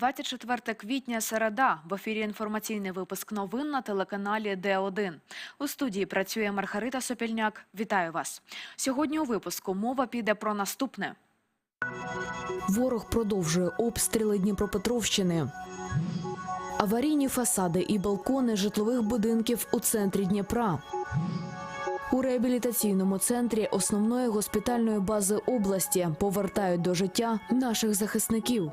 24 квітня, середа. В ефірі інформаційний випуск новин на телеканалі Д1. У студії працює Маргарита Сопільняк. Вітаю вас. Сьогодні у випуску мова піде про наступне. Ворог продовжує обстріли Дніпропетровщини. Аварійні фасади і балкони житлових будинків у центрі Дніпра. У реабілітаційному центрі основної госпітальної бази області повертають до життя наших захисників.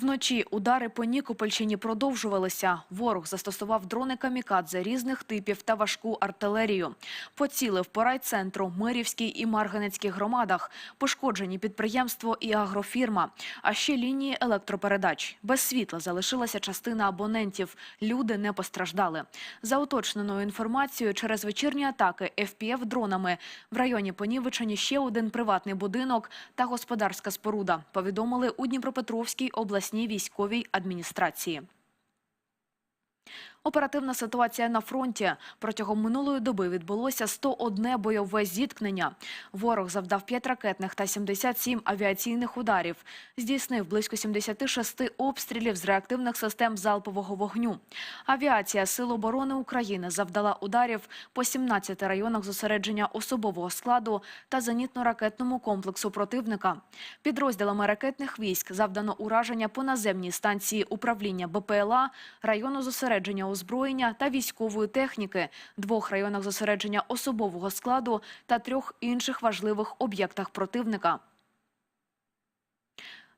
Вночі удари по Нікопольщині продовжувалися. Ворог застосував дрони камікадзе різних типів та важку артилерію. Поцілив по райцентру, Мирівській і Марганецькій громадах. Пошкоджені підприємство і агрофірма, а ще лінії електропередач. Без світла залишилася частина абонентів. Люди не постраждали. За уточненою інформацією, через вечірні атаки ФПФ дронами в районі понівечені ще один приватний будинок та господарська споруда. Повідомили у Дніпропетровській обласній військовій адміністрації. Оперативна ситуація на фронті. Протягом минулої доби відбулося 101 бойове зіткнення. Ворог завдав 5 ракетних та 77 авіаційних ударів. Здійснив близько 76 обстрілів з реактивних систем залпового вогню. Авіація Сил оборони України завдала ударів по 17 районах зосередження особового складу та зенітно-ракетному комплексу противника. Підрозділами ракетних військ завдано ураження по наземній станції управління БПЛА, району зосередження озброєння та військової техніки, двох районах зосередження особового складу та трьох інших важливих об'єктах противника.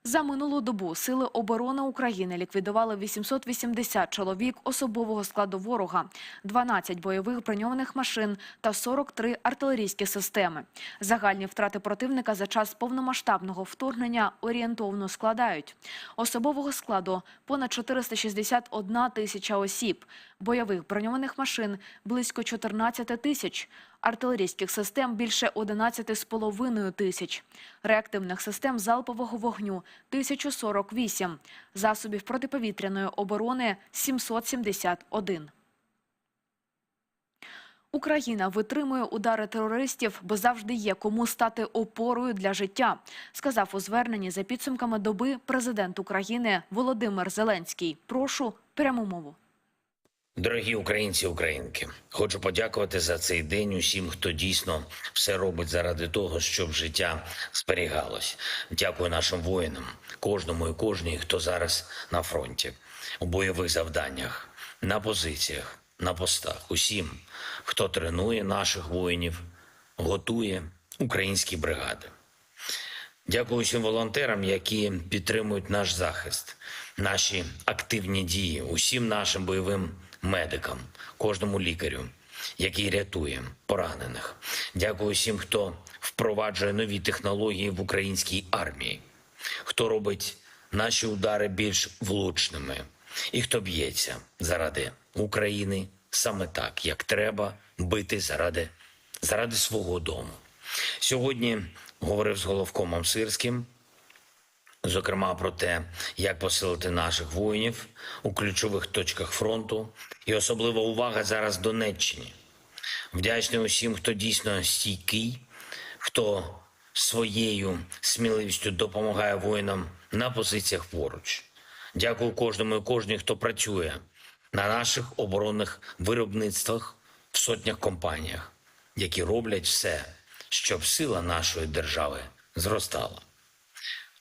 За минулу добу Сили оборони України ліквідували 880 чоловік особового складу ворога, 12 бойових броньованих машин та 43 артилерійські системи. Загальні втрати противника за час повномасштабного вторгнення орієнтовно складають. Особового складу понад 461 тисяча осіб, бойових броньованих машин близько 14 тисяч, артилерійських систем більше 11,5 тисяч, реактивних систем залпового вогню 1048, засобів протиповітряної оборони 771. Україна витримує удари терористів, бо завжди є кому стати опорою для життя, сказав у зверненні за підсумками доби президент України Володимир Зеленський. Прошу пряму мову. Дорогі українці, українки, хочу подякувати за цей день усім, хто дійсно все робить заради того, щоб життя зберігалось. Дякую нашим воїнам, кожному і кожній, хто зараз на фронті, у бойових завданнях, на позиціях, на постах, усім, хто тренує наших воїнів, готує українські бригади. Дякую усім волонтерам, які підтримують наш захист, наші активні дії, усім нашим бойовим медикам, кожному лікарю, який рятує поранених. Дякую усім, хто впроваджує нові технології в українській армії, хто робить наші удари більш влучними, і хто б'ється заради України саме так, як треба бити заради, заради свого дому. Сьогодні говорив з головкомом Сирським, зокрема про те, як посилити наших воїнів у ключових точках фронту, і особлива увага зараз Донеччині. Вдячний усім, хто дійсно стійкий, хто своєю сміливістю допомагає воїнам на позиціях поруч. Дякую кожному і кожній, хто працює на наших оборонних виробництвах в сотнях компаніях, які роблять все, щоб сила нашої держави зростала.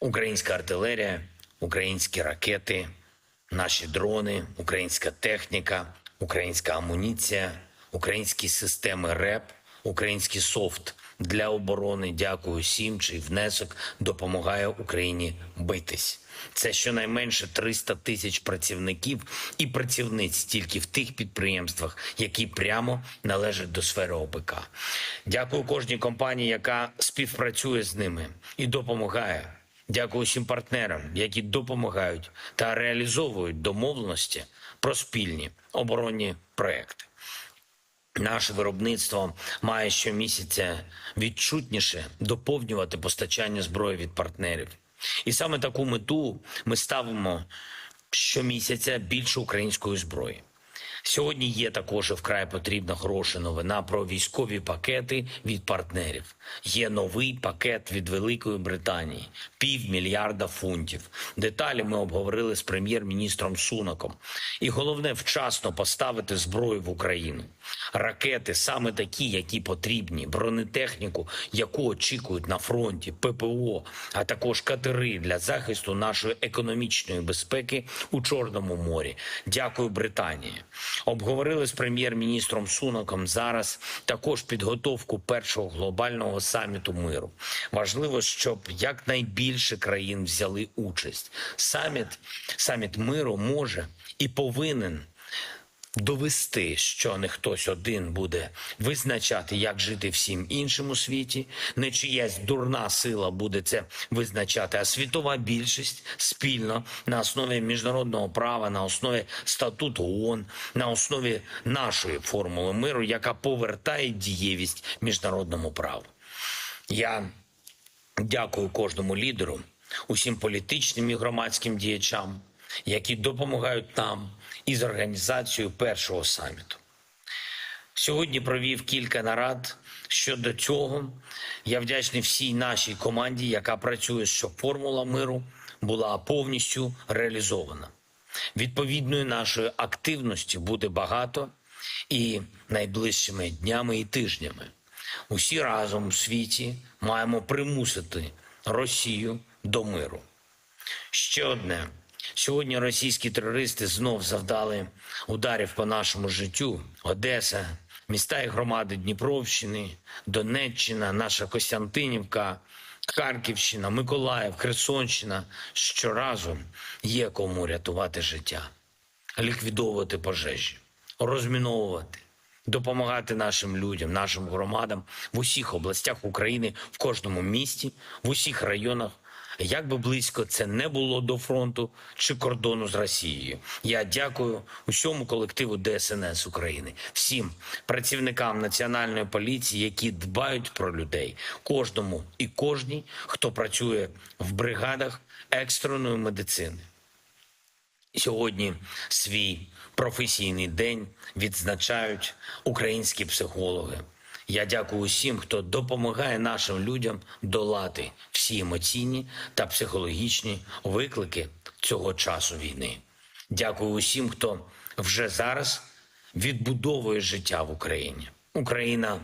Українська артилерія, українські ракети, наші дрони, українська техніка, українська амуніція, українські системи РЕП, український софт для оборони. Дякую всім, чий внесок допомагає Україні битись. Це щонайменше 300 тисяч працівників і працівниць тільки в тих підприємствах, які прямо належать до сфери ОПК. Дякую кожній компанії, яка співпрацює з ними і допомагає. Дякую всім партнерам, які допомагають та реалізовують домовленості про спільні оборонні проекти. Наше виробництво має щомісяця відчутніше доповнювати постачання зброї від партнерів. І саме таку мету ми ставимо щомісяця більше української зброї. Сьогодні є також вкрай потрібна хороша новина про військові пакети від партнерів. Є новий пакет від Великої Британії півмільярда фунтів. Деталі ми обговорили з прем'єр-міністром Сунаком. І головне вчасно поставити зброю в Україну. Ракети саме такі, які потрібні, бронетехніку, яку очікують на фронті, ППО, а також катери для захисту нашої економічної безпеки у Чорному морі. Дякую, Британії. Обговорили з прем'єр-міністром Сунаком зараз також підготовку першого глобального саміту миру. Важливо, щоб якнайбільше країн взяли участь. Саміт, саміт миру може і повинен довести, що не хтось один буде визначати, як жити всім іншим у світі, не чиясь дурна сила буде це визначати, а світова більшість спільно на основі міжнародного права, на основі статуту ООН, на основі нашої формули миру, яка повертає дієвість міжнародному праву. Я дякую кожному лідеру, усім політичним і громадським діячам, які допомагають нам із організацією першого саміту. Сьогодні провів кілька нарад щодо цього. Я вдячний всій нашій команді, яка працює, щоб формула миру була повністю реалізована. Відповідної нашої активності буде багато і найближчими днями і тижнями. Усі разом у світі маємо примусити Росію до миру. Ще одне. Сьогодні російські терористи знов завдали ударів по нашому життю. Одеса, міста і громади Дніпровщини, Донеччина, наша Костянтинівка, Харківщина, Миколаїв, Херсонщина. Щоразу є кому рятувати життя, ліквідовувати пожежі, розміновувати, допомагати нашим людям, нашим громадам в усіх областях України, в кожному місті, в усіх районах. Як би близько це не було до фронту чи кордону з Росією, я дякую усьому колективу ДСНС України, всім працівникам національної поліції, які дбають про людей, кожному і кожній, хто працює в бригадах екстреної медицини. Сьогодні свій професійний день відзначають українські психологи. Я дякую усім, хто допомагає нашим людям долати всі емоційні та психологічні виклики цього часу війни. Дякую усім, хто вже зараз відбудовує життя в Україні. Україна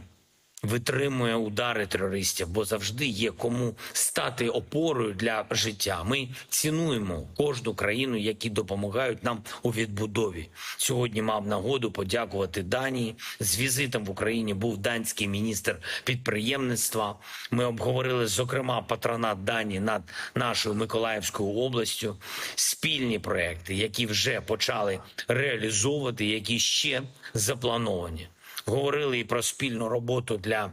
витримує удари терористів, бо завжди є кому стати опорою для життя. Ми цінуємо кожну країну, які допомагають нам у відбудові. Сьогодні мав нагоду подякувати Данії. З візитом в Україні був данський міністр підприємництва. Ми обговорили зокрема патронат Данії над нашою Миколаївською областю, спільні проекти, які вже почали реалізовувати, які ще заплановані говорили і про спільну роботу для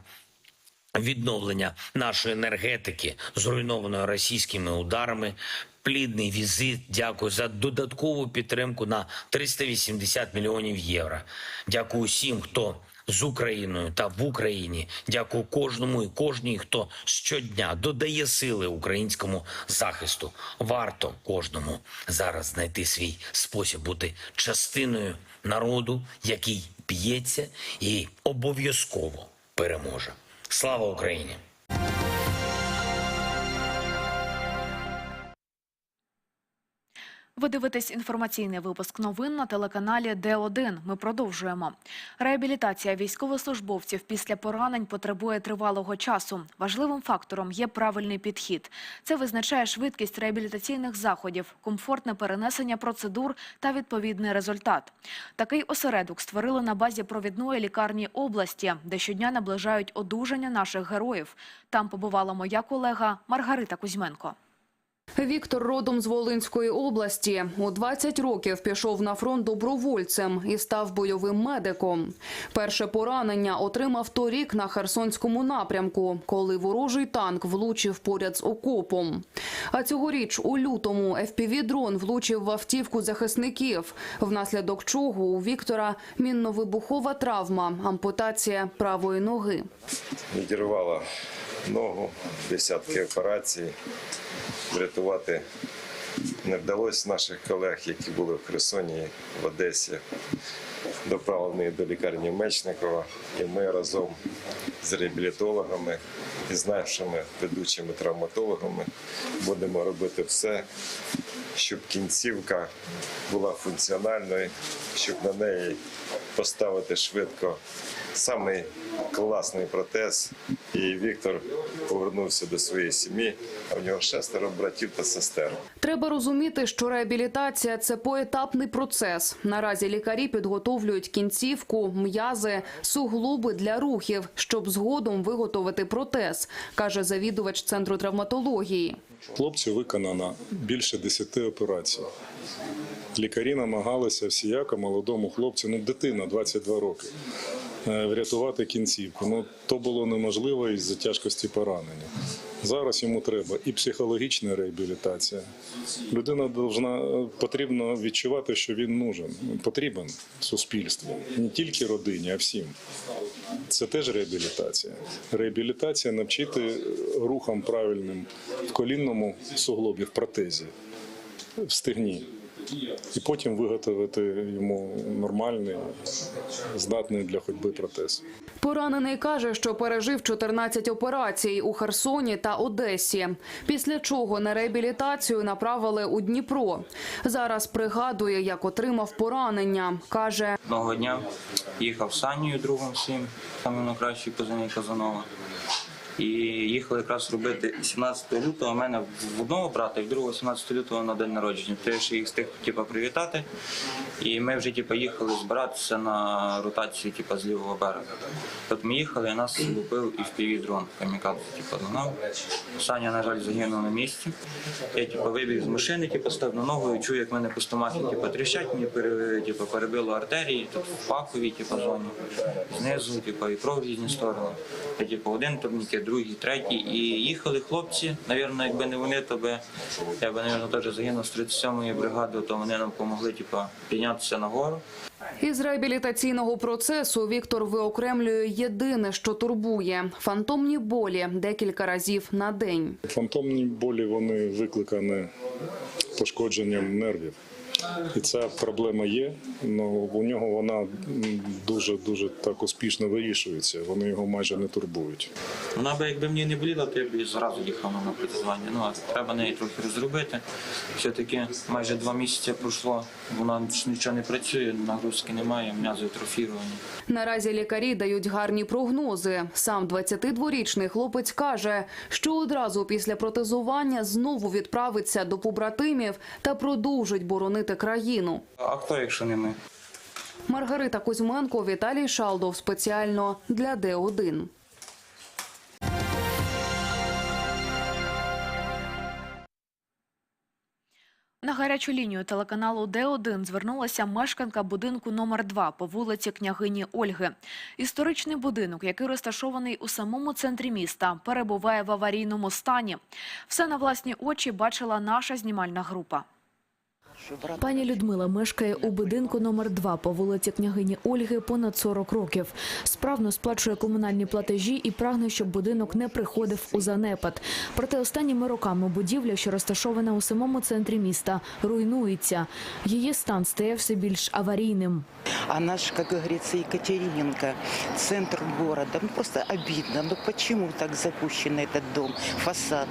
відновлення нашої енергетики, зруйнованої російськими ударами. Плідний візит. Дякую за додаткову підтримку на 380 мільйонів євро. Дякую усім, хто з Україною та в Україні. Дякую кожному і кожній, хто щодня додає сили українському захисту. Варто кожному зараз знайти свій спосіб бути частиною народу, який б'ється і обов'язково переможе. Слава Україні! Ви дивитесь інформаційний випуск новин на телеканалі Д1. Ми продовжуємо. Реабілітація військовослужбовців після поранень потребує тривалого часу. Важливим фактором є правильний підхід. Це визначає швидкість реабілітаційних заходів, комфортне перенесення процедур та відповідний результат. Такий осередок створили на базі провідної лікарні області, де щодня наближають одужання наших героїв. Там побувала моя колега Маргарита Кузьменко. Віктор родом з Волинської області. У 20 років пішов на фронт добровольцем і став бойовим медиком. Перше поранення отримав торік на Херсонському напрямку, коли ворожий танк влучив поряд з окопом. А цьогоріч у лютому FPV-дрон влучив в автівку захисників, внаслідок чого у Віктора мінно-вибухова травма, ампутація правої ноги. відірвала ногу, десятки операцій. Врятувати Не вдалося наших колег, які були в Херсоні, в Одесі, доправлений до лікарні Мечникова. І ми разом з реабілітологами і з нашими ведучими травматологами будемо робити все, щоб кінцівка була функціональною, щоб на неї поставити швидко самий класний протез. І Віктор повернувся до своєї сім'ї, а в нього шестеро братів та сестер. Треба розуміти, що реабілітація це поетапний процес. Наразі лікарі підготовлюють кінцівку, м'язи, суглоби для рухів, щоб згодом виготовити протез, каже завідувач центру травматології. Хлопцю виконано більше 10 операцій. Лікарі намагалися всіяко молодому хлопцю, ну дитина 22 роки, е, врятувати кінцівку. Ну то було неможливо із-за тяжкості поранення. Зараз йому треба і психологічна реабілітація. Людина должна, е, потрібно відчувати, що він нужен, потрібен суспільству, не тільки родині, а всім. Це теж реабілітація. Реабілітація навчити рухам правильним в колінному суглобі, в протезі, в стегні. І потім виготовити йому нормальний, здатний для ходьби протез. Поранений каже, що пережив 14 операцій у Херсоні та Одесі. Після чого на реабілітацію направили у Дніпро. Зараз пригадує, як отримав поранення. каже, Одного дня їхав з Санією, другом своїм, самим найкращий позивний Казанова. І їхали якраз робити 17 лютого. У мене в одного брата і в другого 17 лютого на день народження. Я ще їх встиг типу, привітати. І ми вже типу, їхали збиратися на ротацію типу, з лівого берега. От ми їхали, і нас лупив і впіві дрон камікадзе, типу, догнав. Саня, на жаль, загинув на місці. Я типу, вибіг з машини, типу, став на ногу і чую, як мене по стомахі типу, тріщать, мені типу, перебило артерії, тут в паховій типу, зоні, знизу, типу, і кров в різні сторони. Я типу, один турнікет, другий, третій. І їхали хлопці. Навірно, якби не вони, то би я би, навірно, теж загинув з 37-ї бригади, то вони нам допомогли типу, піднятися нагору. Із реабілітаційного процесу Віктор виокремлює єдине, що турбує – фантомні болі декілька разів на день. Фантомні болі вони викликані пошкодженням нервів. І ця проблема є, але у нього вона дуже дуже так успішно вирішується. Вони його майже не турбують. Вона би, якби мені не боліла, то я б зразу їхав на протезування. Ну, а треба неї трохи розробити. Все-таки майже два місяці пройшло, вона нічого не працює, нагрузки немає, м'язи атрофіровані. Наразі лікарі дають гарні прогнози. Сам 22-річний хлопець каже, що одразу після протезування знову відправиться до побратимів та продовжить боронити країну. А хто, якщо не ми? Маргарита Кузьменко, Віталій Шалдов спеціально для Д1. На гарячу лінію телеканалу Д1 звернулася мешканка будинку номер 2 по вулиці княгині Ольги. Історичний будинок, який розташований у самому центрі міста, перебуває в аварійному стані. Все на власні очі бачила наша знімальна група. Пані Людмила мешкає у будинку номер 2 по вулиці княгині Ольги понад 40 років. Справно сплачує комунальні платежі і прагне, щоб будинок не приходив у занепад. Проте останніми роками будівля, що розташована у самому центрі міста, руйнується. Її стан стає все більш аварійним. Она же, как говорится, Екатериненко, центр города. Ну, просто обидно. Ну, почему так запущен этот дом, фасад?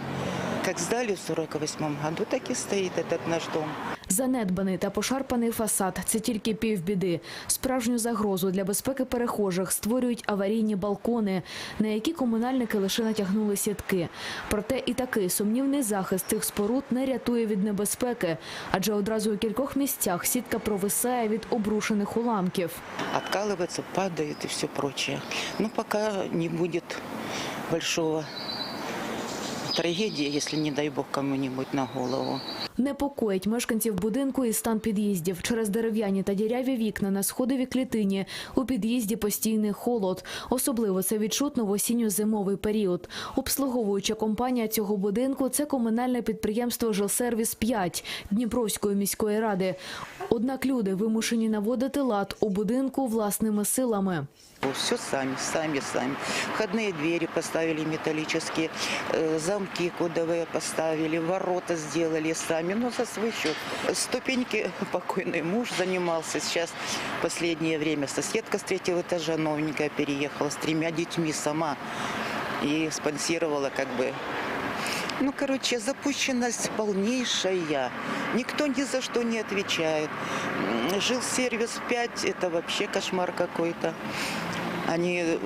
Как сдали в 48 году, так и стоит этот наш дом. Занедбаний та пошарпаний фасад – це тільки півбіди. Справжню загрозу для безпеки перехожих створюють аварійні балкони, на які комунальники лише натягнули сітки. Проте і такий сумнівний захист цих споруд не рятує від небезпеки, адже одразу у кількох місцях сітка провисає від обрушених уламків. Откалывается, падает и все прочее. Но пока не будет большого трагедии, если, не дай бог, кому-нибудь на голову. Непокоїть мешканців будинку і стан під'їздів. Через дерев'яні та діряві вікна на сходовій клітині у під'їзді постійний холод. Особливо це відчутно в осінньо-зимовий період. Обслуговуюча компанія цього будинку – це комунальне підприємство «Жилсервіс-5» Дніпровської міської ради. Однак люди вимушені наводити лад у будинку власними силами. Все сами, сами, сами. Входные двери поставили металлические, э, замки кодовые поставили, ворота сделали сами, но за свой счет. Ступеньки покойный муж занимался. Сейчас последнее время соседка с третьего этажа новенькая переехала с тремя детьми сама и спонсировала как бы ну, короче, запущенность полнейшая. Никто ни за что не отвечает. Жил сервис 5, это вообще кошмар какой-то. Они э,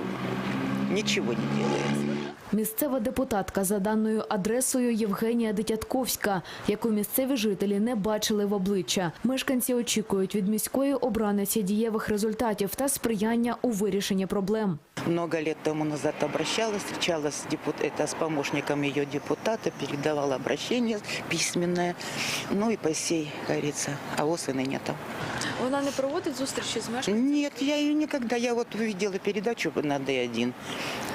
ничего не делают. Місцева депутатка за даною адресою Євгенія Дитятковська, яку місцеві жителі не бачили в обличчя. Мешканці очікують від міської обраниці дієвих результатів та сприяння у вирішенні проблем. Много лет тому назад обращалась, встречалась с, депут... это, с помощником ее депутата, передавала обращение письменное. Ну и по сей, как говорится, а осыны нету. Вона не проводить зустрічі з мешканцями? Нет, я ее никогда. Я вот увидела передачу на Д1.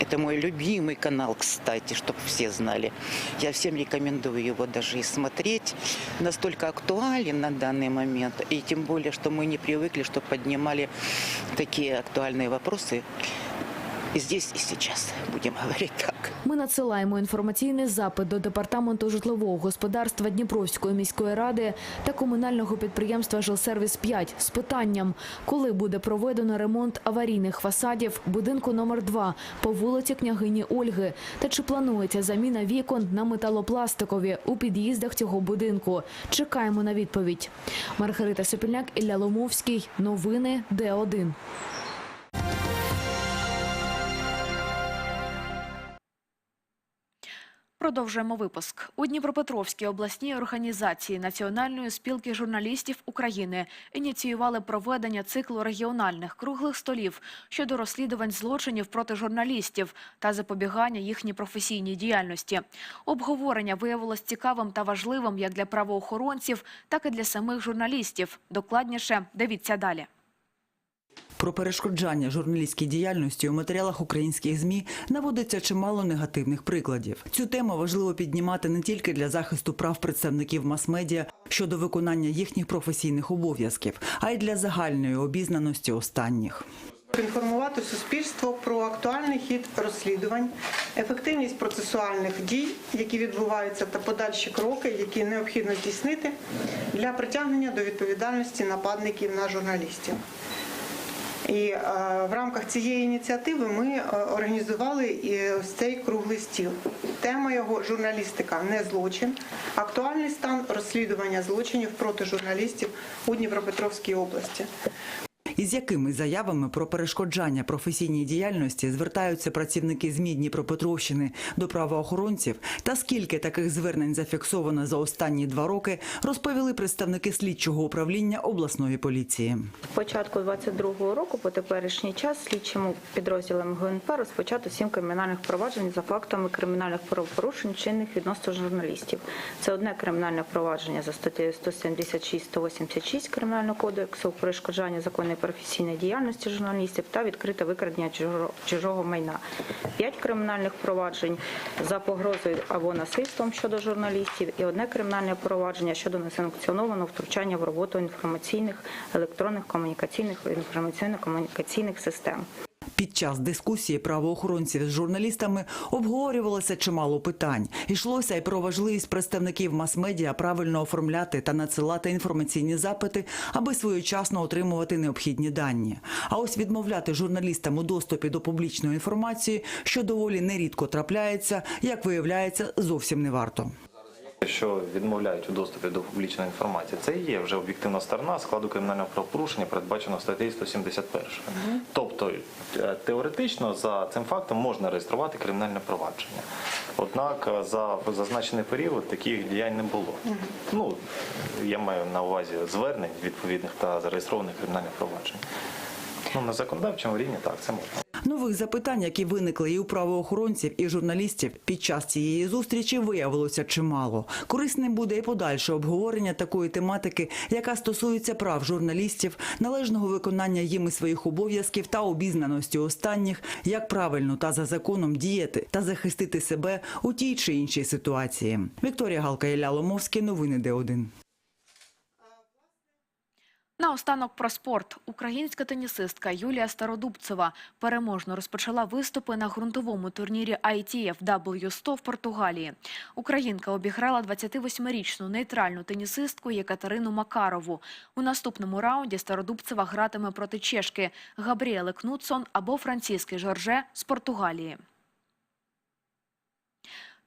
Это мой любимый канал, кстати, чтобы все знали. Я всем рекомендую его даже и смотреть. Настолько актуален на данный момент. И тем более, что мы не привыкли, что поднимали такие актуальные вопросы. Здесь, и сейчас, будем говорить так. Ми надсилаємо інформаційний запит до департаменту житлового господарства Дніпровської міської ради та комунального підприємства Жилсервіс 5 з питанням, коли буде проведено ремонт аварійних фасадів будинку номер 2 по вулиці княгині Ольги, та чи планується заміна вікон на металопластикові у під'їздах цього будинку. Чекаємо на відповідь. Маргарита Сопільняк, Ілля Ломовський. Новини Д1. Продовжуємо випуск. У Дніпропетровській обласній організації Національної спілки журналістів України ініціювали проведення циклу регіональних круглих столів щодо розслідувань злочинів проти журналістів та запобігання їхній професійній діяльності. Обговорення виявилось цікавим та важливим як для правоохоронців, так і для самих журналістів. Докладніше дивіться далі. Про перешкоджання журналістській діяльності у матеріалах українських змі наводиться чимало негативних прикладів. Цю тему важливо піднімати не тільки для захисту прав представників мас-медіа щодо виконання їхніх професійних обов'язків, а й для загальної обізнаності останніх. Інформувати суспільство про актуальний хід розслідувань, ефективність процесуальних дій, які відбуваються, та подальші кроки, які необхідно здійснити для притягнення до відповідальності нападників на журналістів. І е, в рамках цієї ініціативи ми е, організували і ось цей круглий стіл. Тема його журналістика не злочин, актуальний стан розслідування злочинів проти журналістів у Дніпропетровській області. Із якими заявами про перешкоджання професійній діяльності звертаються працівники ЗМІ Дніпропетровщини до правоохоронців, та скільки таких звернень зафіксовано за останні два роки, розповіли представники слідчого управління обласної поліції. Початку 22-го року по теперішній час слідчим підрозділом ГУНП розпочато сім кримінальних проваджень за фактами кримінальних правопорушень, чинних відносно журналістів. Це одне кримінальне провадження за статтею 176-186 Кримінального кодексу перешкоджання законної професійної діяльності журналістів та відкрите викрадення чужого, майна. П'ять кримінальних проваджень за погрозою або насильством щодо журналістів і одне кримінальне провадження щодо несанкціонованого втручання в роботу інформаційних, електронних комунікаційних інформаційно-комунікаційних систем. Під час дискусії правоохоронців з журналістами обговорювалося чимало питань. Йшлося й про важливість представників мас-медіа правильно оформляти та надсилати інформаційні запити, аби своєчасно отримувати необхідні дані. А ось відмовляти журналістам у доступі до публічної інформації, що доволі нерідко трапляється, як виявляється, зовсім не варто. Що відмовляють у доступі до публічної інформації, це і є вже об'єктивна сторона складу кримінального правопорушення, передбачено статтею 171. Тобто е, теоретично за цим фактом можна реєструвати кримінальне провадження. Однак е, за зазначений період таких діянь не було. Ну я маю на увазі звернень відповідних та зареєстрованих кримінальних проваджень. Ну на законодавчому рівні так це можна. Нових запитань, які виникли і у правоохоронців, і журналістів під час цієї зустрічі, виявилося чимало. Корисним буде і подальше обговорення такої тематики, яка стосується прав журналістів, належного виконання їми своїх обов'язків та обізнаності останніх, як правильно та за законом діяти та захистити себе у тій чи іншій ситуації. Вікторія Галка Ілля Ломовський, новини Д1. Наостанок про спорт. Українська тенісистка Юлія Стародубцева переможно розпочала виступи на ґрунтовому турнірі ITF W100 в Португалії. Українка обіграла 28-річну нейтральну тенісистку Єкатерину Макарову. У наступному раунді Стародубцева гратиме проти чешки Габріели Кнутсон або Франціски Жорже з Португалії.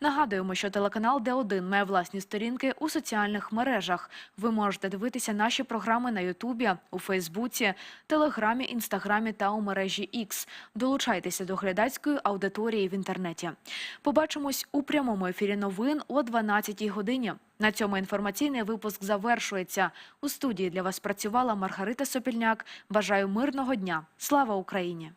Нагадуємо, що телеканал Д1 має власні сторінки у соціальних мережах. Ви можете дивитися наші програми на Ютубі, у Фейсбуці, Телеграмі, Інстаграмі та у мережі X. Долучайтеся до глядацької аудиторії в інтернеті. Побачимось у прямому ефірі новин о 12 годині. На цьому інформаційний випуск завершується. У студії для вас працювала Маргарита Сопільняк. Бажаю мирного дня. Слава Україні!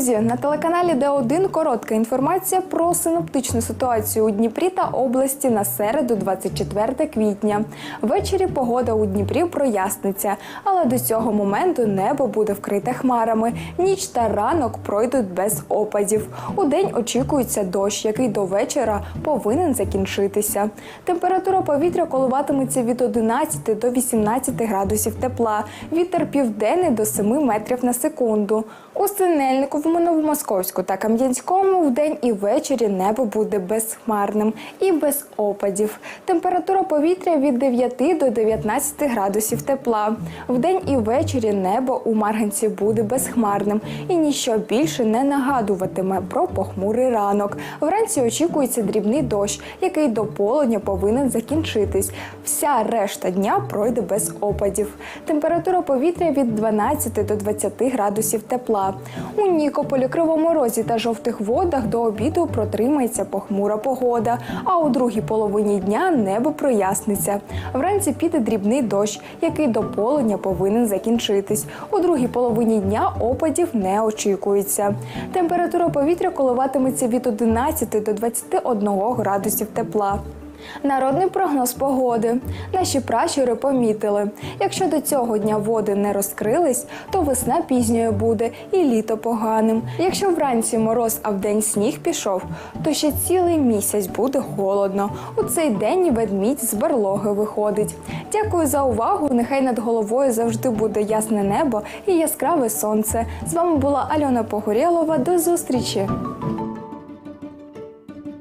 Друзі! На телеканалі Д1 коротка інформація про синоптичну ситуацію у Дніпрі та області на середу, 24 квітня. Ввечері погода у Дніпрі проясниться, але до цього моменту небо буде вкрите хмарами. Ніч та ранок пройдуть без опадів. У день очікується дощ, який до вечора повинен закінчитися. Температура повітря коливатиметься від 11 до 18 градусів тепла. Вітер південний до 7 метрів на секунду. У Синельниковому, Новомосковську та Кам'янському вдень і ввечері небо буде безхмарним і без опадів. Температура повітря від 9 до 19 градусів тепла. Вдень і ввечері небо у Марганці буде безхмарним і ніщо більше не нагадуватиме про похмурий ранок. Вранці очікується дрібний дощ, який до полудня повинен закінчитись. Вся решта дня пройде без опадів. Температура повітря від 12 до 20 градусів тепла. У Нікополі, Кривому Розі та жовтих водах до обіду протримається похмура погода. А у другій половині дня небо проясниться. Вранці піде дрібний дощ, який до полудня повинен закінчитись. У другій половині дня опадів не очікується. Температура повітря коливатиметься від 11 до 21 градусів тепла. Народний прогноз погоди. Наші пращури помітили. Якщо до цього дня води не розкрились, то весна пізньою буде і літо поганим. Якщо вранці мороз, а вдень сніг пішов, то ще цілий місяць буде холодно. У цей день ведмідь з барлоги виходить. Дякую за увагу. Нехай над головою завжди буде ясне небо і яскраве сонце. З вами була Альона Погорєлова. До зустрічі!